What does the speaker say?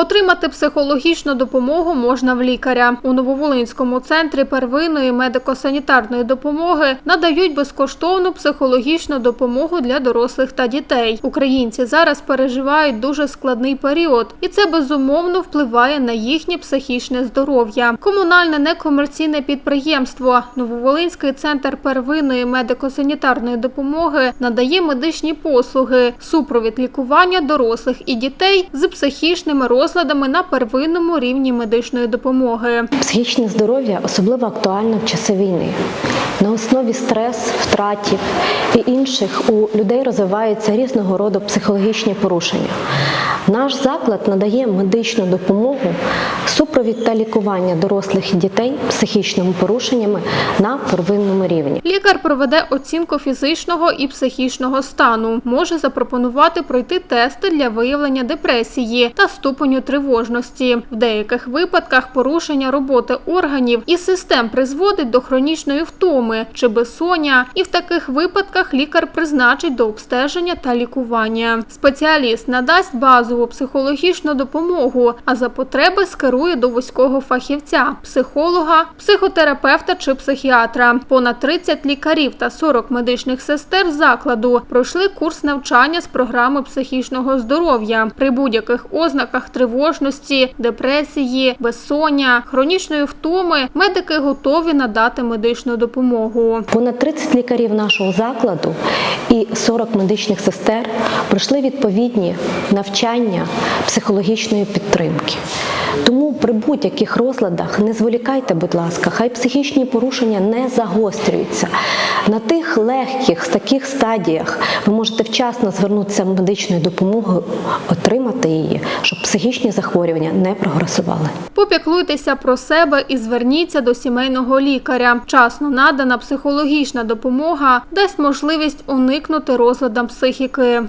Отримати психологічну допомогу можна в лікаря. У Нововолинському центрі первинної медико-санітарної допомоги надають безкоштовну психологічну допомогу для дорослих та дітей. Українці зараз переживають дуже складний період, і це безумовно впливає на їхнє психічне здоров'я. Комунальне некомерційне підприємство Нововолинський центр первинної медико-санітарної допомоги надає медичні послуги, супровід лікування дорослих і дітей з психічними розладами на первинному рівні медичної допомоги. Психічне здоров'я особливо актуальне в часи війни. На основі стрес, втратів і інших у людей розвиваються різного роду психологічні порушення. Наш заклад надає медичну допомогу, супровід та лікування дорослих і дітей психічними порушеннями на первинному рівні. Лікар проведе оцінку фізичного і психічного стану, може запропонувати пройти тести для виявлення депресії та ступеню тривожності. В деяких випадках порушення роботи органів і систем призводить до хронічної втоми чи безсоння, і в таких випадках лікар призначить до обстеження та лікування. Спеціаліст надасть базову психологічну допомогу, а за потреби скерує до вузького фахівця психолога, психотерапевта чи психіатра. Понад 30 лікарів та 40 медичних сестер закладу пройшли курс навчання з програми психічного здоров'я при будь-яких ознаках тривожності, депресії, безсоння, хронічної втоми. Медики готові надати медичну допомогу. Понад 30 лікарів нашого закладу і 40 медичних сестер пройшли відповідні навчання психологічної підтримки. Тому при будь-яких розладах не зволікайте, будь ласка, хай психічні порушення не загострюються. На тих легких, таких стадіях ви можете вчасно звернутися медичною допомогою, отримати її, щоб психічні захворювання не прогресували. Попіклуйтеся про себе і зверніться до сімейного лікаря. Вчасно надана психологічна допомога дасть можливість уникнути розладам психіки.